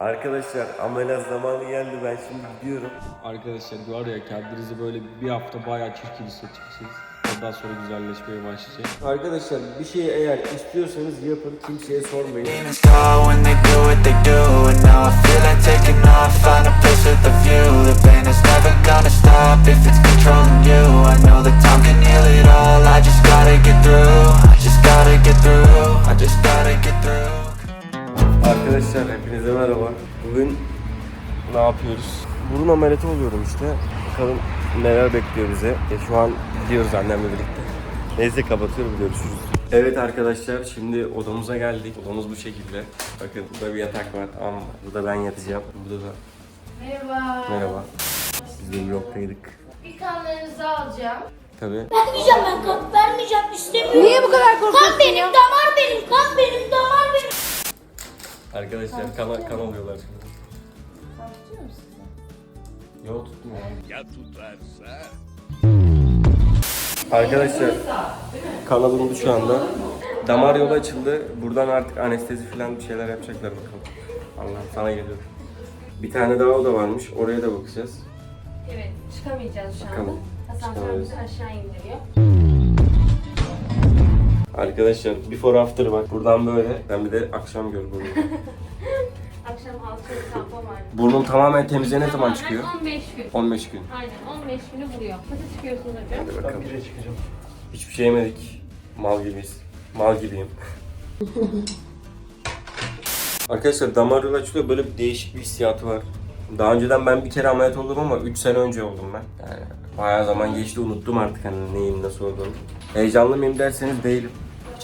Arkadaşlar ameliyat zamanı geldi. Ben şimdi gidiyorum. Arkadaşlar var ya kendinizi böyle bir hafta bayağı çirkin hissedeceksiniz. Ondan sonra güzelleşmeye başlayacak. Arkadaşlar bir şeyi eğer istiyorsanız yapın. Kimseye sormayın. I just gotta get through Arkadaşlar hepinize merhaba. Bugün ne yapıyoruz? Burun ameliyatı oluyorum işte. Bakalım neler bekliyor bize. E, şu an gidiyoruz annemle birlikte. Neyse kapatıyorum görüşürüz. Evet arkadaşlar şimdi odamıza geldik. Odamız bu şekilde. Bakın burada bir yatak var mı? Burada ben yatacağım. Burada da Merhaba. merhaba. Biz de vlogdaydık. Bir kanlarınızı alacağım. Tabii. Vermeyeceğim ben kan. Vermeyeceğim istemiyorum. Niye bu kadar korkuyorsun Kan benim, damar benim, kan benim, damar benim. Arkadaşlar kan, kan alıyorlar şimdi. Yok tutmuyor. Ya tutarsa? Arkadaşlar kan alındı şu anda. Damar yolu açıldı. Buradan artık anestezi falan bir şeyler yapacaklar bakalım. Allah sana geliyor. Bir tane daha oda varmış. Oraya da bakacağız. Evet, çıkamayacağız şu anda. Bakalım. Asansör bizi aşağı indiriyor. Arkadaşlar before after bak. Buradan böyle. Ben bir de akşam gör bunu. Akşam alçalı tampon var. Burnum tamamen temizlene ne zaman çıkıyor? 15 gün. 15 gün. Aynen 15 günü buluyor. Nasıl çıkıyorsunuz hocam? Hadi bakalım. Hiçbir şey yemedik. Mal gibiyiz. Mal gibiyim. Arkadaşlar damar yolu açılıyor. Böyle bir değişik bir hissiyatı var. Daha önceden ben bir kere ameliyat oldum ama 3 sene önce oldum ben. Yani bayağı zaman geçti unuttum artık hani neyin nasıl olduğunu. Heyecanlı mıyım derseniz değilim.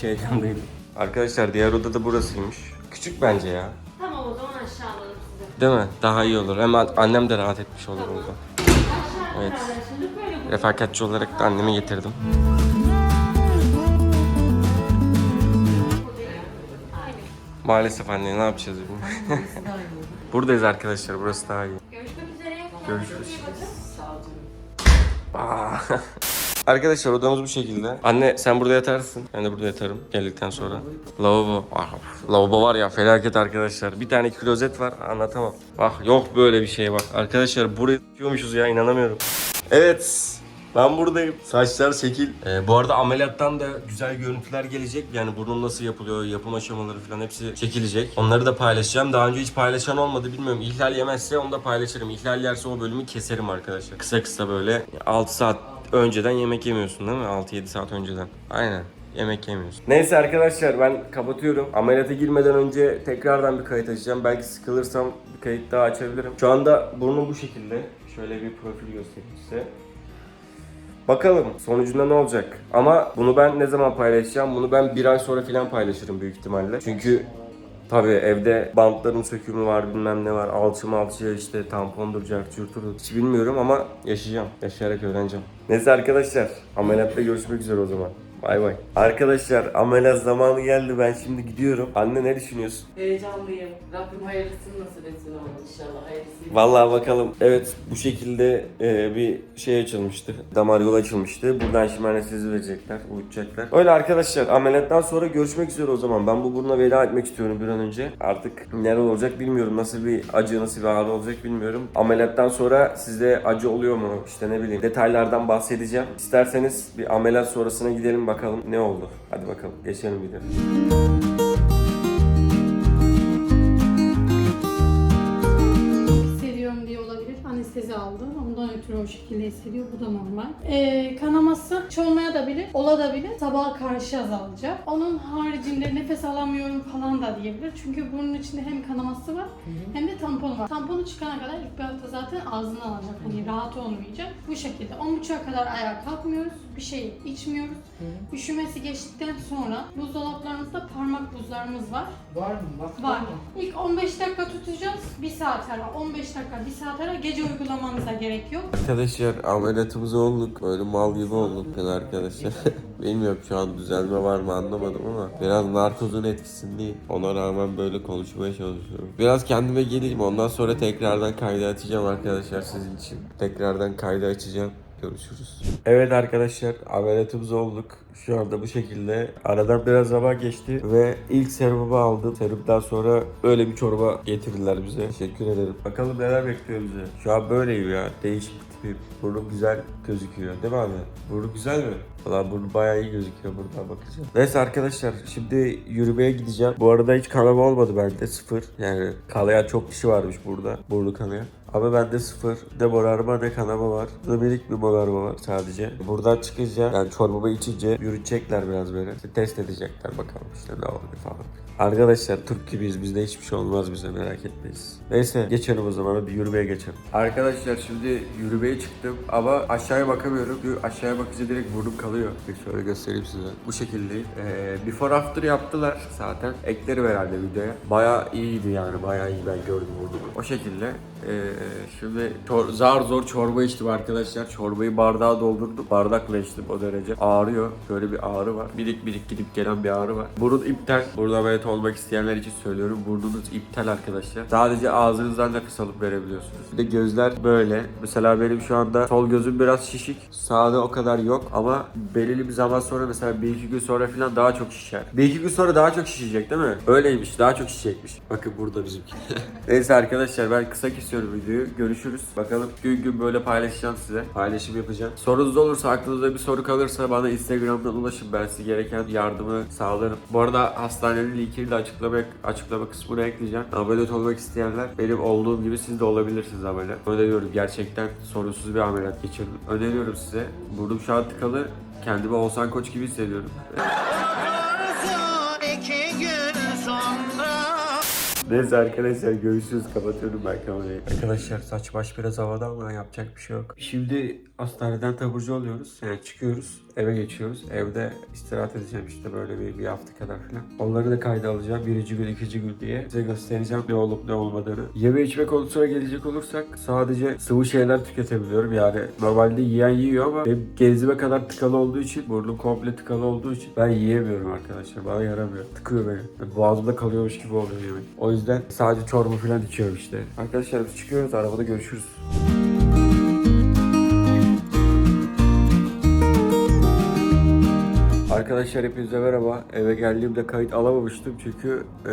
Değilim. Arkadaşlar diğer oda da burasıymış. Küçük bence ya. Tamam o zaman aşağı alalım sizi. Değil mi? Daha iyi olur. Hem annem de rahat etmiş olur burada. Aşağı Evet. Refakatçi olarak da annemi getirdim. Maalesef anne ne yapacağız bilmiyorum. Buradayız arkadaşlar burası daha iyi. Görüşmek üzere. Görüşürüz. Aa. Arkadaşlar odamız bu şekilde. Anne sen burada yatarsın. Ben de burada yatarım geldikten sonra. Lavabo. Ah, lavabo var ya felaket arkadaşlar. Bir tane klozet var anlatamam. Bak yok böyle bir şey bak. Arkadaşlar buraya yapıyormuşuz ya inanamıyorum. Evet. Ben buradayım. Saçlar şekil. Ee, bu arada ameliyattan da güzel görüntüler gelecek. Yani burnum nasıl yapılıyor, yapım aşamaları falan hepsi çekilecek. Onları da paylaşacağım. Daha önce hiç paylaşan olmadı bilmiyorum. İhlal yemezse onu da paylaşırım. İhlal yerse o bölümü keserim arkadaşlar. Kısa kısa böyle 6 saat önceden yemek yemiyorsun değil mi? 6-7 saat önceden. Aynen. Yemek yemiyorsun. Neyse arkadaşlar ben kapatıyorum. Ameliyata girmeden önce tekrardan bir kayıt açacağım. Belki sıkılırsam bir kayıt daha açabilirim. Şu anda burnum bu şekilde. Şöyle bir profil göstereyim size. Bakalım sonucunda ne olacak. Ama bunu ben ne zaman paylaşacağım? Bunu ben bir ay sonra falan paylaşırım büyük ihtimalle. Çünkü tabii evde bantların sökümü var bilmem ne var. Alçı malçı işte tampondur, cartçurtur. Hiç bilmiyorum ama yaşayacağım. Yaşayarak öğreneceğim. Neyse arkadaşlar ameliyatta görüşmek üzere o zaman. Bay bay. Arkadaşlar ameliyat zamanı geldi. Ben şimdi gidiyorum. Anne ne düşünüyorsun? Heyecanlıyım. Rabbim hayırlısını nasip etsin oğlum inşallah hayırlısıyla. Vallahi bakalım. Evet bu şekilde e, bir şey açılmıştı. Damar yolu açılmıştı. Buradan şimdi anestezi verecekler, uyutacaklar. Öyle arkadaşlar ameliyattan sonra görüşmek üzere o zaman. Ben bu buruna veda etmek istiyorum bir an önce. Artık neler olacak bilmiyorum. Nasıl bir acı, nasıl bir ağrı olacak bilmiyorum. Ameliyattan sonra sizde acı oluyor mu? İşte ne bileyim detaylardan bahsedeceğim. İsterseniz bir ameliyat sonrasına gidelim bakalım ne oldu. Hadi bakalım geçelim videoya. O şekilde hissediyor. Bu da normal. Ee, kanaması hiç olmaya da bilir. Olabilir. Sabaha karşı azalacak. Onun haricinde nefes alamıyorum falan da diyebilir. Çünkü burnun içinde hem kanaması var hem de tamponu var. Tamponu çıkana kadar ilk bir hafta zaten ağzına alacak. Hani rahat olmayacak. Bu şekilde 10.30'a kadar ayağa kalkmıyoruz. Bir şey içmiyoruz. Üşümesi geçtikten sonra buzdolaplarımızda parmak buzlarımız var. Var mı? Bak Var. İlk 15 dakika tutacağız. 1 saat ara, 15 dakika, 1 saat ara gece uygulamanıza gerek yok. Arkadaşlar ameliyatımız olduk. Böyle mal gibi olduk yani arkadaşlar. Bilmiyorum şu an düzelme var mı anlamadım ama biraz narkozun etkisindeyim. Ona rağmen böyle konuşmaya çalışıyorum. Biraz kendime geleyim ondan sonra tekrardan kaydı açacağım arkadaşlar sizin için. Tekrardan kaydı açacağım. Görüşürüz. Evet arkadaşlar ameliyatımız olduk. Şu anda bu şekilde. Aradan biraz zaman geçti ve ilk serumu aldım. Serumdan sonra öyle bir çorba getirdiler bize. Teşekkür ederim. Bakalım neler bekliyor bize. Şu an böyleyim ya. Değişik bir tipim. Burnum güzel gözüküyor değil mi abi? Burnu güzel mi? Valla burnu bayağı iyi gözüküyor buradan bakacağım. Neyse arkadaşlar şimdi yürümeye gideceğim. Bu arada hiç kanama olmadı bende sıfır. Yani kanayan çok kişi varmış burada. Burnu kanayan. Ama bende sıfır. Ne morarma ne kanama var. Ne minik bir morarma var sadece. Buradan çıkınca yani çorbamı içince yürütecekler biraz böyle. İşte test edecekler bakalım işte ne oluyor falan. Arkadaşlar Türk gibiyiz. Bizde hiçbir şey olmaz bize merak etmeyiz. Neyse geçelim o zaman hadi yürümeye geçelim. Arkadaşlar şimdi yürümeye çıktım ama aşağıya bakamıyorum. Çünkü aşağıya bakınca direkt burnum kalıyor. Bir şöyle göstereyim size. Bu şekilde. Ee, before after yaptılar zaten. Eklerim herhalde videoya. Baya iyiydi yani. Baya iyi ben gördüm burnumu. O şekilde. Ee, şimdi çor- zar zor çorba içtim arkadaşlar. Çorbayı bardağa doldurdum. Bardakla içtim o derece. Ağrıyor. Böyle bir ağrı var. Birik birik gidip gelen bir ağrı var. Burun iptal. Burada ameliyat olmak isteyenler için söylüyorum. Burnunuz iptal arkadaşlar. Sadece ağzınızdan nefes alıp verebiliyorsunuz. Bir de gözler böyle. Mesela benim şu anda sol gözüm biraz şişik. Sağda o kadar yok ama belirli bir zaman sonra mesela bir iki gün sonra falan daha çok şişer. Bir iki gün sonra daha çok şişecek değil mi? Öyleymiş. Daha çok şişecekmiş. Bakın burada bizimki. Neyse arkadaşlar ben kısa kesiyorum videoyu. Görüşürüz. Bakalım gün gün böyle paylaşacağım size. Paylaşım yapacağım. Sorunuz olursa aklınızda bir soru kalırsa bana Instagram'dan ulaşın. Ben size gereken yardımı sağlarım. Bu arada hastanenin linkini de açıklama, açıklama kısmına ekleyeceğim. Ameliyat olmak isteyenler benim olduğum gibi siz de olabilirsiniz ameliyat. Öneriyorum gerçekten sorunsuz bir ameliyat geçirdim. Öneriyorum size. Burnum şu an tıkalı. Kendimi Oğuzhan Koç gibi hissediyorum. Neyse arkadaşlar görüşürüz. Kapatıyorum ben kamerayı. Arkadaşlar saç baş biraz havada ama yapacak bir şey yok. Şimdi hastaneden taburcu oluyoruz. Yani çıkıyoruz. Eve geçiyoruz. Evde istirahat edeceğim işte böyle bir, bir hafta kadar falan. Onları da kayda alacağım. Birinci gün, ikinci gün diye. Size göstereceğim ne olup ne olmadığını. Yeme içme konusuna gelecek olursak sadece sıvı şeyler tüketebiliyorum. Yani normalde yiyen yiyor ama benim genzime kadar tıkalı olduğu için, burnum komple tıkalı olduğu için ben yiyemiyorum arkadaşlar. Bana yaramıyor. Tıkıyor beni. Yani boğazımda kalıyormuş gibi oluyor yemek. O yüzden sadece çorba falan içiyorum işte. Arkadaşlar biz çıkıyoruz. Arabada görüşürüz. Arkadaşlar hepinize merhaba. Eve geldiğimde kayıt alamamıştım çünkü e,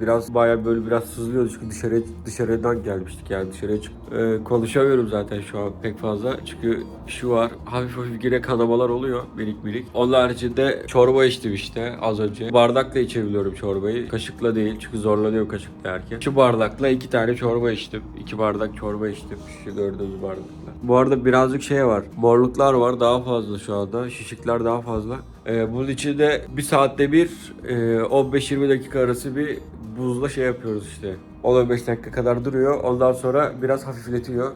biraz bayağı böyle biraz sızlıyordu çünkü dışarı dışarıdan gelmiştik yani dışarıya çık e, konuşamıyorum zaten şu an pek fazla çünkü şu var hafif hafif yine kanamalar oluyor minik minik. Onun haricinde çorba içtim işte az önce. Bardakla içebiliyorum çorbayı. Kaşıkla değil çünkü zorlanıyorum kaşıkla yerken. Şu bardakla iki tane çorba içtim. iki bardak çorba içtim. Şu gördüğünüz bardakla. Bu arada birazcık şey var. Morluklar var daha fazla şu anda. Şişikler daha fazla. Ee, bunun için de bir saatte bir e, 15-20 dakika arası bir buzla şey yapıyoruz işte. 10-15 dakika kadar duruyor. Ondan sonra biraz hafifletiyor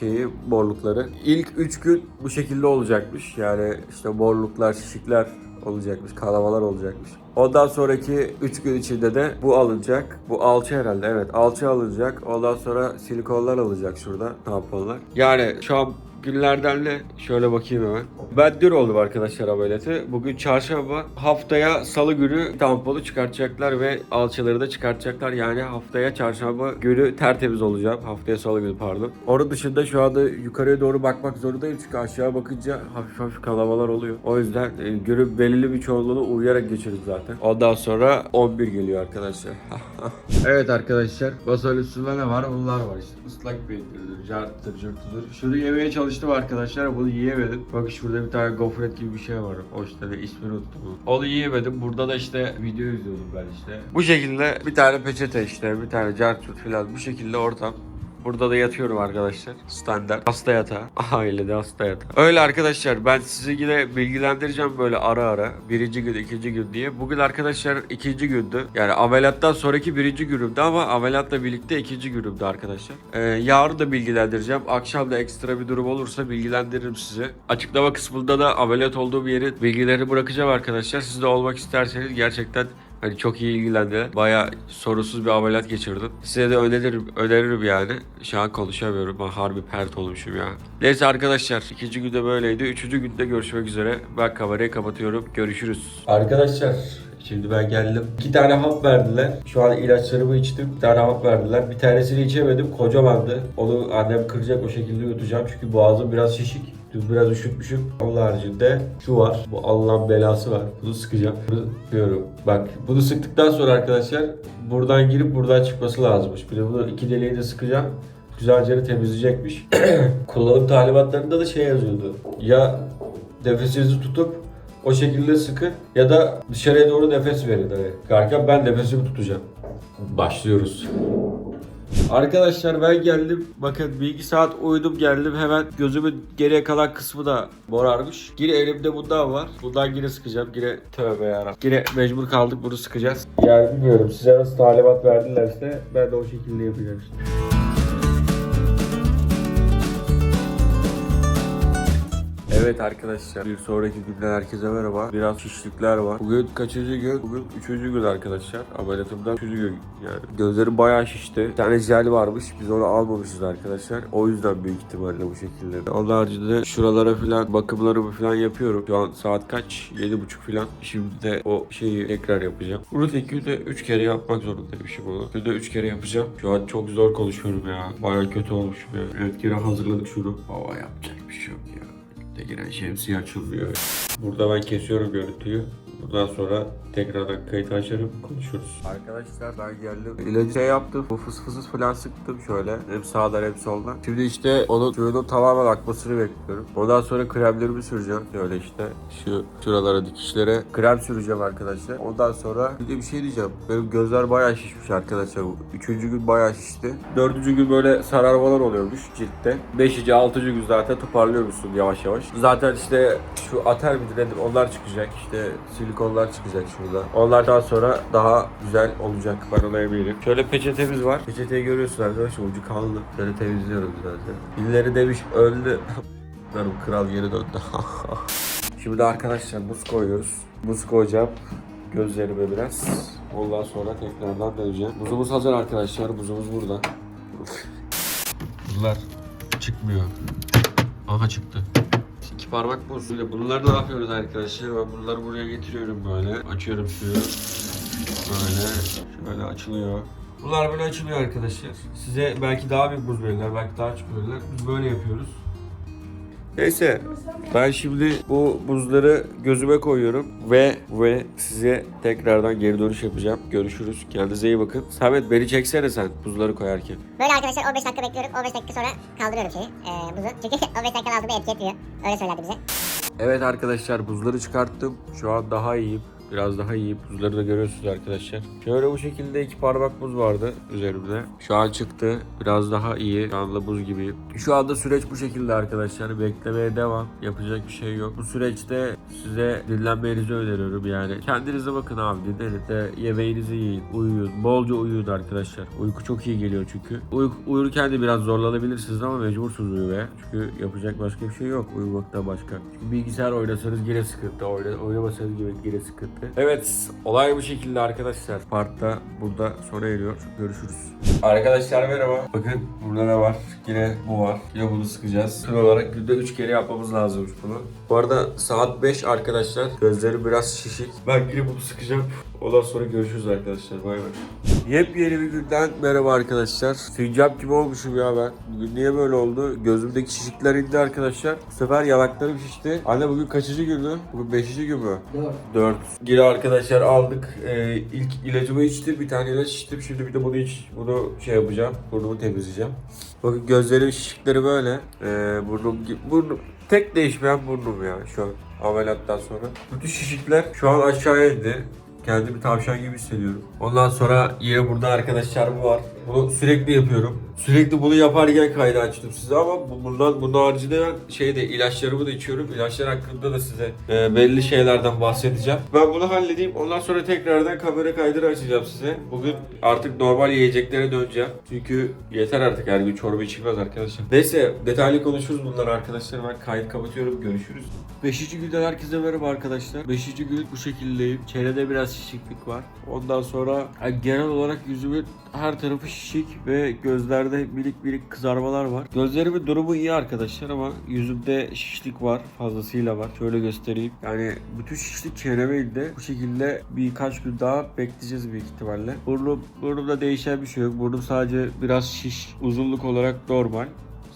şeyi morlukları. İlk 3 gün bu şekilde olacakmış. Yani işte morluklar, şişikler olacakmış, kanamalar olacakmış. Ondan sonraki 3 gün içinde de bu alınacak. Bu alçı herhalde evet. Alçı alınacak. Ondan sonra silikonlar alınacak şurada tamponlar. Yani şu an günlerden de şöyle bakayım hemen. Ben dün oldum arkadaşlar ameliyatı. Bugün çarşamba. Haftaya salı günü tamponu çıkartacaklar ve alçıları da çıkartacaklar. Yani haftaya çarşamba günü tertemiz olacağım. Haftaya salı günü pardon. Onun dışında şu anda yukarıya doğru bakmak zorundayım. Çünkü aşağı bakınca hafif hafif kanamalar oluyor. O yüzden e, günün belirli bir çoğunluğunu uyuyarak geçirdim zaten. Ondan sonra 11 geliyor arkadaşlar. evet arkadaşlar. Masanın üstünde ne var? Bunlar var işte. Islak peynirdir, carttır, cırtıdır. Şunu yemeye çalıştım arkadaşlar. Bunu yiyemedim. Bak şurada bir tane gofret gibi bir şey var. O işte de ismini unuttum. Onu yiyemedim. Burada da işte video izliyordum ben işte. Bu şekilde bir tane peçete işte, bir tane cartçut falan bu şekilde ortam. Burada da yatıyorum arkadaşlar. Standart. Hasta yatağı. Ailede hasta yatağı. Öyle arkadaşlar ben sizi yine bilgilendireceğim böyle ara ara. Birinci gün, ikinci gün diye. Bugün arkadaşlar ikinci gündü. Yani ameliyattan sonraki birinci günümdü ama ameliyatla birlikte ikinci günümdü arkadaşlar. Ee, yarın da bilgilendireceğim. Akşam da ekstra bir durum olursa bilgilendiririm sizi. Açıklama kısmında da ameliyat olduğum yerin bilgilerini bırakacağım arkadaşlar. Siz de olmak isterseniz gerçekten Hani çok iyi ilgilendiler. Baya sorusuz bir ameliyat geçirdim. Size de öneririm, öneririm yani. Şu an konuşamıyorum. Ben harbi pert olmuşum ya. Neyse arkadaşlar ikinci günde böyleydi. Üçüncü günde görüşmek üzere. Ben kamerayı kapatıyorum. Görüşürüz. Arkadaşlar Şimdi ben geldim. İki tane hap verdiler. Şu an ilaçlarımı içtim. Bir tane hap verdiler. Bir tanesini içemedim. Kocamandı. Onu annem kıracak o şekilde yutacağım. Çünkü boğazım biraz şişik. Biraz üşütmüşüm. Onun haricinde şu var. Bu Allah'ın belası var. Bunu sıkacağım. Bunu sıkıyorum. Bak bunu sıktıktan sonra arkadaşlar buradan girip buradan çıkması lazımmış. Bir de bunu iki deliği de sıkacağım. Güzelce de temizleyecekmiş. Kullanım talimatlarında da şey yazıyordu. Ya nefesinizi tutup o şekilde sıkın ya da dışarıya doğru nefes verin. Hani. Garken ben nefesimi tutacağım. Başlıyoruz. Arkadaşlar ben geldim. Bakın bir iki uyudum geldim. Hemen gözümün geriye kalan kısmı da morarmış. Yine elimde bundan var. Bundan yine sıkacağım. Yine tövbe yarabbim. Yine mecbur kaldık bunu sıkacağız. Yani bilmiyorum size nasıl talimat verdilerse ben de o şekilde yapacağım işte. Evet arkadaşlar bir sonraki günden herkese merhaba. Biraz şişlikler var. Bugün kaçıncı gün? Bugün üçüncü gün arkadaşlar. Ameliyatımdan üçüncü gün yani. Gözlerim bayağı şişti. Bir tane jel varmış. Biz onu almamışız arkadaşlar. O yüzden büyük ihtimalle bu şekilde. Onun haricinde de şuralara falan bakımlarımı falan yapıyorum. Şu an saat kaç? Yedi buçuk falan. Şimdi de o şeyi tekrar yapacağım. Tek günde üç kere yapmak zorundaymışım onu. Günde üç kere yapacağım. Şu an çok zor konuşuyorum ya. Bayağı kötü olmuşum ya. Evet geri hazırladık şunu. Baba yapacak bir şey yok ya. De giren şemsiye açılmıyor. Burada ben kesiyorum görüntüyü. Bundan sonra tekrardan kayıt açarım konuşuruz. Arkadaşlar ben geldim. İlacı şey yaptım. Bu fıs fıs falan sıktım şöyle. Hem sağdan hem soldan. Şimdi işte onun suyunun tamamen akmasını bekliyorum. Ondan sonra kremlerimi süreceğim. Şöyle işte şu şuralara dikişlere krem süreceğim arkadaşlar. Ondan sonra bir de bir şey diyeceğim. Benim gözler bayağı şişmiş arkadaşlar. Üçüncü gün bayağı şişti. Dördüncü gün böyle sararmalar oluyormuş ciltte. Beşinci, altıncı gün zaten toparlıyormuşsun yavaş yavaş. Zaten işte şu ater midir nedir onlar çıkacak. İşte silikonlar çıkacak şurada. Onlardan sonra daha güzel olacak. Ben ona. Şöyle peçetemiz var. Peçeteyi görüyorsun arkadaşlar ucu kanlı. Böyle temizliyorum birazcık. Birileri demiş öldü. Kral geri döndü. Şimdi arkadaşlar buz koyuyoruz. Buz koyacağım gözlerime biraz. Ondan sonra tekrardan döneceğim. Buzumuz hazır arkadaşlar. Buzumuz burada. Bunlar çıkmıyor. Aha çıktı. Parmak buz. Böyle Bunları ne yapıyoruz arkadaşlar? Ben bunları buraya getiriyorum böyle. Açıyorum suyu. Böyle. Şöyle açılıyor. Bunlar böyle açılıyor arkadaşlar. Size belki daha büyük buz verirler, belki daha küçük verirler. Biz böyle yapıyoruz. Neyse ben şimdi bu buzları gözüme koyuyorum ve ve size tekrardan geri dönüş yapacağım. Görüşürüz. Kendinize iyi bakın. Samet beni çeksene sen buzları koyarken. Böyle arkadaşlar 15 dakika bekliyorum. 15 dakika sonra kaldırıyorum şeyi. Ee, buzu. Çünkü 15 dakika altında etki etmiyor. Öyle söylerdi bize. Evet arkadaşlar buzları çıkarttım. Şu an daha iyiyim. Biraz daha iyi. Buzları da görüyorsunuz arkadaşlar. Şöyle bu şekilde iki parmak buz vardı üzerimde. Şu an çıktı. Biraz daha iyi. Şu anda buz gibiyim. Şu anda süreç bu şekilde arkadaşlar. Beklemeye devam. Yapacak bir şey yok. Bu süreçte size dinlenmenizi öneriyorum yani. Kendinize bakın abi dinlenin de yemeğinizi yiyin. Uyuyun. Bolca uyuyun arkadaşlar. Uyku çok iyi geliyor çünkü. Uyku, uyurken de biraz zorlanabilirsiniz ama mecbursunuz uyumaya. Çünkü yapacak başka bir şey yok. Uyumaktan başka. Çünkü bilgisayar oynasanız yine sıkıntı. Oyna, oynamasanız yine sıkıntı. Evet, olay bu şekilde arkadaşlar. Parkta burada sona eriyor. Görüşürüz. Arkadaşlar merhaba. Bakın burada ne var? Yine bu var. Yine bunu sıkacağız. Tüm olarak günde 3 kere yapmamız lazımmış bunu. Bu arada saat 5 arkadaşlar. Gözlerim biraz şişik. Ben yine bunu sıkacağım. Ondan sonra görüşürüz arkadaşlar. Bay bay. Yepyeni bir günden merhaba arkadaşlar. Sincap gibi olmuşum ya ben. Bugün niye böyle oldu? Gözümdeki şişikler indi arkadaşlar. Bu sefer yanaklarım şişti. Anne bugün kaçıncı gündü? Bugün beşinci gün mü? Dört. Dört. Geri arkadaşlar aldık. Ee, ilk ilacımı içtim. Bir tane ilaç içtim. Şimdi bir de bunu iç. Bunu şey yapacağım. Burnumu temizleyeceğim. Bakın gözlerim şişikleri böyle. Ee, burnum, burnum. Tek değişmeyen burnum ya şu an ameliyattan sonra. Bütün şişikler şu an aşağıya indi. Kendimi tavşan gibi hissediyorum. Ondan sonra yine burada arkadaşlar bu var. Bunu sürekli yapıyorum. Sürekli bunu yaparken kaydı açtım size ama bu- bundan bunun haricinde ben şeyde ilaçlarımı da içiyorum. İlaçlar hakkında da size e, belli şeylerden bahsedeceğim. Ben bunu halledeyim. Ondan sonra tekrardan kamera kaydını açacağım size. Bugün artık normal yiyeceklere döneceğim. Çünkü yeter artık her gün çorba içilmez arkadaşlar. Neyse detaylı konuşuruz bunları arkadaşlar. Ben kayıt kapatıyorum. Görüşürüz. Beşinci günden herkese merhaba arkadaşlar. Beşinci gün bu şekildeyim. Çenede biraz şişiklik var. Ondan sonra genel olarak yüzümün her tarafı şişik ve gözlerde minik minik kızarmalar var. Gözlerimin durumu iyi arkadaşlar ama yüzümde şişlik var. Fazlasıyla var. Şöyle göstereyim. Yani bütün şişlik indi. Bu şekilde birkaç gün daha bekleyeceğiz büyük ihtimalle. Burnum, burnumda değişen bir şey yok. Burnum sadece biraz şiş. Uzunluk olarak normal.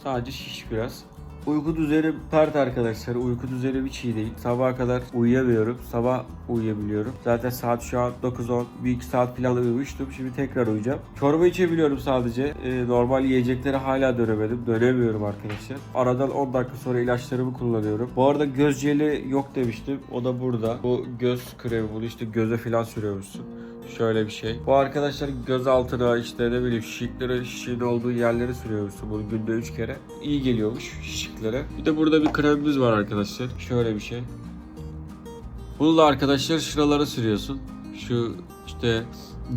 Sadece şiş biraz. Uyku düzenim pert arkadaşlar. Uyku düzenim hiç iyi değil. Sabaha kadar uyuyamıyorum. Sabah uyuyabiliyorum. Zaten saat şu an 9-10. Bir iki saat falan uyumuştum. Şimdi tekrar uyuyacağım. Çorba içebiliyorum sadece. Ee, normal yiyeceklere hala dönemedim. Dönemiyorum arkadaşlar. Aradan 10 dakika sonra ilaçlarımı kullanıyorum. Bu arada göz jeli yok demiştim. O da burada. Bu göz kremi bunu işte göze falan sürüyormuşsun. Şöyle bir şey. Bu arkadaşlar göz altına işte ne bileyim şişiklere şişin olduğu yerlere sürüyormuşsun bunu günde 3 kere. İyi geliyormuş şişiklere. Bir de burada bir kremimiz var arkadaşlar. Şöyle bir şey. Bunu da arkadaşlar şuralara sürüyorsun. Şu işte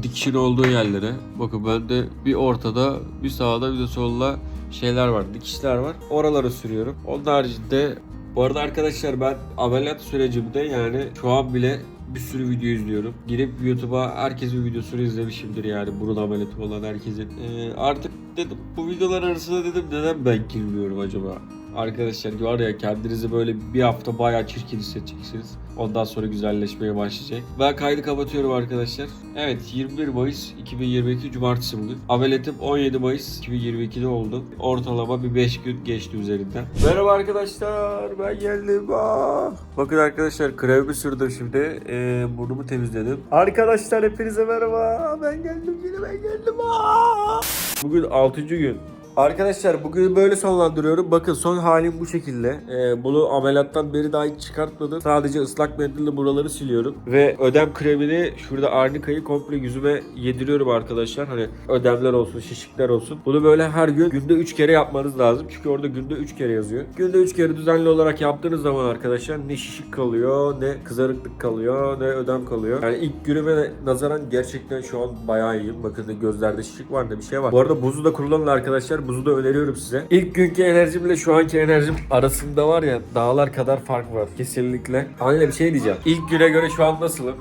dikişin olduğu yerlere. Bakın bende bir ortada, bir sağda, bir de solda şeyler var, dikişler var. Oralara sürüyorum. Onun haricinde bu arada arkadaşlar ben ameliyat sürecimde yani şu an bile bir sürü video izliyorum. Girip YouTube'a herkesin videosunu izlemişimdir yani burun ameliyatı olan herkesin. Ee, artık dedim bu videolar arasında dedim neden ben girmiyorum acaba? Arkadaşlar var ya kendinizi böyle bir hafta bayağı çirkin hissedeceksiniz. Ondan sonra güzelleşmeye başlayacak. Ben kaydı kapatıyorum arkadaşlar. Evet 21 Mayıs 2022 Cumartesi bugün. Ameliyatım 17 Mayıs 2022'de oldu. Ortalama bir 5 gün geçti üzerinden. Merhaba arkadaşlar ben geldim. Ah. Bakın arkadaşlar kremimi sürdüm şimdi. Ee, burnumu temizledim. Arkadaşlar hepinize merhaba. Ben geldim yine ben geldim. Ah. Bugün 6. gün. Arkadaşlar bugün böyle sonlandırıyorum. Bakın son halim bu şekilde. Ee, bunu ameliyattan beri daha hiç çıkartmadım. Sadece ıslak mendille buraları siliyorum. Ve ödem kremini şurada arnikayı komple yüzüme yediriyorum arkadaşlar. Hani ödemler olsun, şişikler olsun. Bunu böyle her gün günde 3 kere yapmanız lazım. Çünkü orada günde 3 kere yazıyor. Günde 3 kere düzenli olarak yaptığınız zaman arkadaşlar ne şişik kalıyor, ne kızarıklık kalıyor, ne ödem kalıyor. Yani ilk günüme nazaran gerçekten şu an bayağı iyiyim. Bakın gözlerde şişik var da bir şey var. Bu arada buzu da kullanın arkadaşlar. Buzu da öneriyorum size. İlk günkü enerjimle şu anki enerjim arasında var ya dağlar kadar fark var. Kesinlikle. Anne bir şey diyeceğim. İlk güne göre şu an nasılım?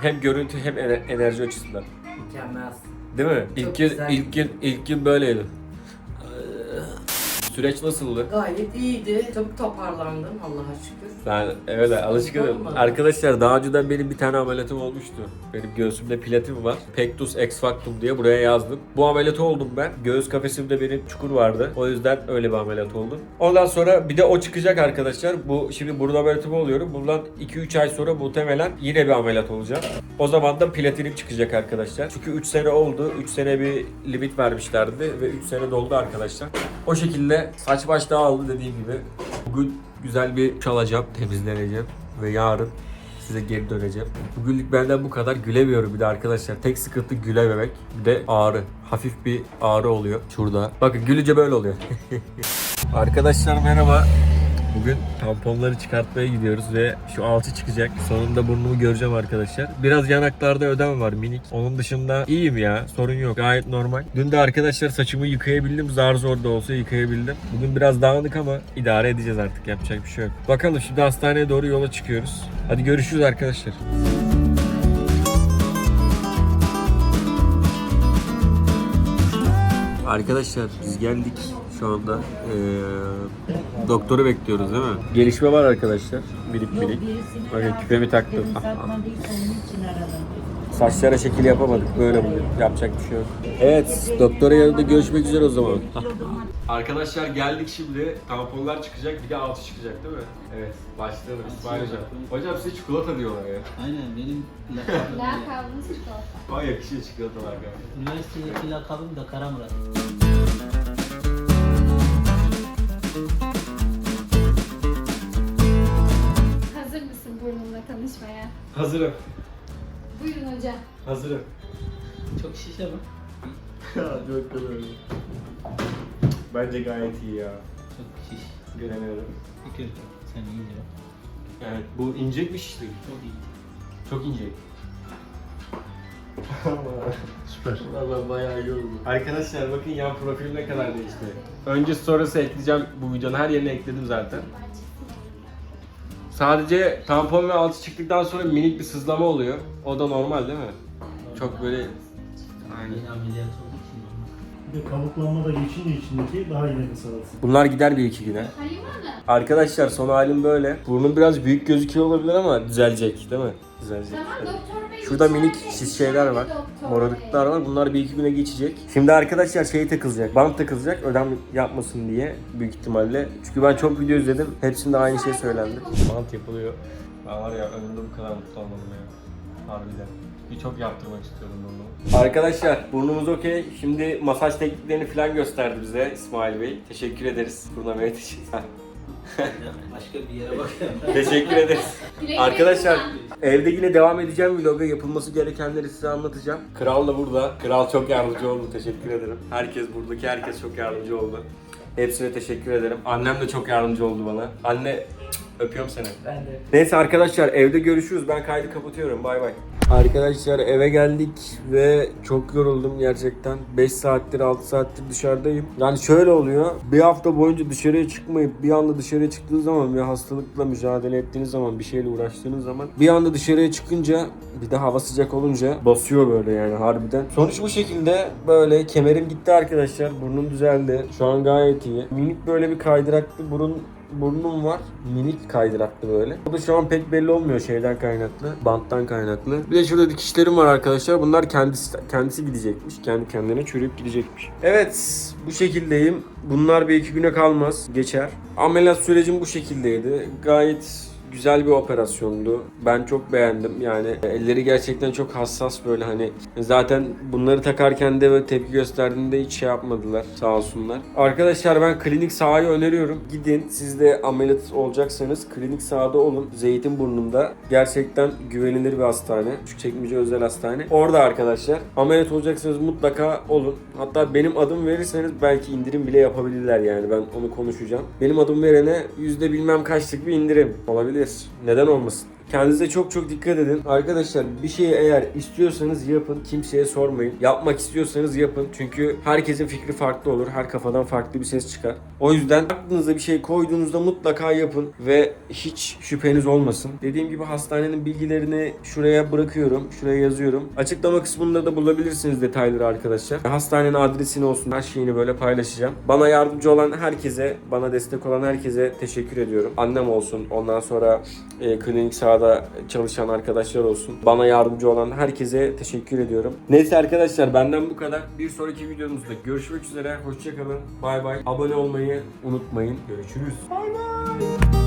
Hem görüntü hem ener- enerji açısından. Mükemmelsin. Değil mi? İlk Çok gün, güzel. ilk gün, ilk gün böyleydi. Süreç nasıldı? Gayet iyiydi. Çok toparlandım Allah'a şükür. Ben evet alışkınım. olmadı. Arkadaşlar daha önceden benim bir tane ameliyatım olmuştu. Benim göğsümde platin var. Pectus ex factum diye buraya yazdım. Bu ameliyatı oldum ben. Göğüs kafesimde benim çukur vardı. O yüzden öyle bir ameliyat oldum. Ondan sonra bir de o çıkacak arkadaşlar. Bu şimdi burun ameliyatımı oluyorum. Bundan 2-3 ay sonra muhtemelen yine bir ameliyat olacağım. O zaman da platinim çıkacak arkadaşlar. Çünkü 3 sene oldu. 3 sene bir limit vermişlerdi ve 3 sene doldu arkadaşlar. O şekilde saç baş dağıldı dediğim gibi. Bugün güzel bir çalacağım, temizleneceğim ve yarın size geri döneceğim. Bugünlük benden bu kadar. Gülemiyorum bir de arkadaşlar. Tek sıkıntı gülememek. Bir de ağrı. Hafif bir ağrı oluyor şurada. Bakın gülünce böyle oluyor. arkadaşlar merhaba. Bugün tamponları çıkartmaya gidiyoruz ve şu alçı çıkacak. Sonunda burnumu göreceğim arkadaşlar. Biraz yanaklarda ödem var minik. Onun dışında iyiyim ya. Sorun yok. Gayet normal. Dün de arkadaşlar saçımı yıkayabildim. Zar zor da olsa yıkayabildim. Bugün biraz dağınık ama idare edeceğiz artık. Yapacak bir şey yok. Bakalım şimdi hastaneye doğru yola çıkıyoruz. Hadi görüşürüz arkadaşlar. Arkadaşlar biz geldik şu anda. Ee, doktoru bekliyoruz değil mi? Gelişme var arkadaşlar. Minik minik. Bakın küpemi taktım. Saçlara şekil yapamadık. Böyle bugün. Yapacak bir şey yok. Evet. Doktora yanında görüşmek üzere o zaman. Arkadaşlar geldik şimdi. Tamponlar çıkacak. Bir de altı çıkacak değil mi? Evet. Başlayalım İsmail Hocam. Hocam size çikolata diyorlar ya. Aynen benim lakabım. Lakabınız çikolata. Vay yakışıyor çikolatalar galiba. Üniversitedeki lakabım da Kara Murat. Tanışmaya? Hazırım. Buyurun hocam. Hazırım. Çok şişe mi? Çok güzel. Bence gayet iyi ya. Çok şiş. Göremiyorum. Fikir sen iyi diyor. Evet bu inecekmiş işte. Çok iyi. Çok ince. Süper. Valla bayağı iyi oldu. Arkadaşlar bakın yan profilim ne kadar değişti. Öncesi sonrası ekleyeceğim bu videonun her yerine ekledim zaten. Sadece tampon ve altı çıktıktan sonra minik bir sızlama oluyor. O da normal değil mi? Çok böyle Aynen. Yeni ameliyat olduğu için normal. Bir de kabuklanma da geçince içindeki daha iyi nefes alırsın. Bunlar gider bir iki güne. Arkadaşlar son halim böyle. Burnum biraz büyük gözüküyor olabilir ama düzelecek değil mi? Bey. Şurada minik şiş şeyler var. bey. var. Bunlar bir iki güne geçecek. Şimdi arkadaşlar şey takılacak. Bant takılacak. Ödem yapmasın diye büyük ihtimalle. Çünkü ben çok video izledim. Hepsinde aynı şey söylendi. Bant yapılıyor. Ben var ya önümde bu kadar mutlu olmadım ya. Harbiden. Bir çok yaptırmak istiyorum burnumu. Arkadaşlar burnumuz okey. Şimdi masaj tekniklerini falan gösterdi bize İsmail Bey. Teşekkür ederiz. Buruna Bey teşekkür Başka bir yere bakıyorum. Teşekkür ederiz. Arkadaşlar evde yine devam edeceğim vloga yapılması gerekenleri size anlatacağım. Kral da burada. Kral çok yardımcı oldu. Teşekkür ederim. Herkes buradaki herkes çok yardımcı oldu. Hepsine teşekkür ederim. Annem de çok yardımcı oldu bana. Anne öpüyorum seni. Ben de. Neyse arkadaşlar evde görüşürüz. Ben kaydı kapatıyorum. Bay bay. Arkadaşlar eve geldik ve çok yoruldum gerçekten. 5 saattir 6 saattir dışarıdayım. Yani şöyle oluyor. Bir hafta boyunca dışarıya çıkmayıp bir anda dışarıya çıktığınız zaman bir hastalıkla mücadele ettiğiniz zaman bir şeyle uğraştığınız zaman bir anda dışarıya çıkınca bir de hava sıcak olunca basıyor böyle yani harbiden. Sonuç bu şekilde böyle kemerim gitti arkadaşlar. Burnum düzeldi. Şu an gayet iyi. Minik böyle bir kaydıraklı burun burnum var. Minik kaydıraklı böyle. Bu da şu an pek belli olmuyor şeyden kaynaklı. Banttan kaynaklı. Bir de şurada dikişlerim var arkadaşlar. Bunlar kendisi kendisi gidecekmiş. Kendi kendine çürüyüp gidecekmiş. Evet bu şekildeyim. Bunlar bir iki güne kalmaz. Geçer. Ameliyat sürecim bu şekildeydi. Gayet güzel bir operasyondu. Ben çok beğendim. Yani elleri gerçekten çok hassas böyle hani zaten bunları takarken de ve tepki gösterdiğinde hiç şey yapmadılar sağ olsunlar. Arkadaşlar ben klinik sahayı öneriyorum. Gidin siz de ameliyat olacaksanız klinik sahada olun. Zeytinburnu'nda gerçekten güvenilir bir hastane. Küçükçekmece Özel Hastane. Orada arkadaşlar ameliyat olacaksanız mutlaka olun. Hatta benim adım verirseniz belki indirim bile yapabilirler yani ben onu konuşacağım. Benim adım verene yüzde bilmem kaçlık bir indirim olabilir. Neden olmasın? Kendinize çok çok dikkat edin. Arkadaşlar bir şeyi eğer istiyorsanız yapın. Kimseye sormayın. Yapmak istiyorsanız yapın. Çünkü herkesin fikri farklı olur. Her kafadan farklı bir ses çıkar. O yüzden aklınıza bir şey koyduğunuzda mutlaka yapın. Ve hiç şüpheniz olmasın. Dediğim gibi hastanenin bilgilerini şuraya bırakıyorum. Şuraya yazıyorum. Açıklama kısmında da bulabilirsiniz detayları arkadaşlar. Hastanenin adresini olsun her şeyini böyle paylaşacağım. Bana yardımcı olan herkese, bana destek olan herkese teşekkür ediyorum. Annem olsun. Ondan sonra e, klinik sahada çalışan arkadaşlar olsun. Bana yardımcı olan herkese teşekkür ediyorum. Neyse arkadaşlar benden bu kadar. Bir sonraki videomuzda görüşmek üzere. Hoşçakalın. Bay bay. Abone olmayı unutmayın. Görüşürüz. Bay bay.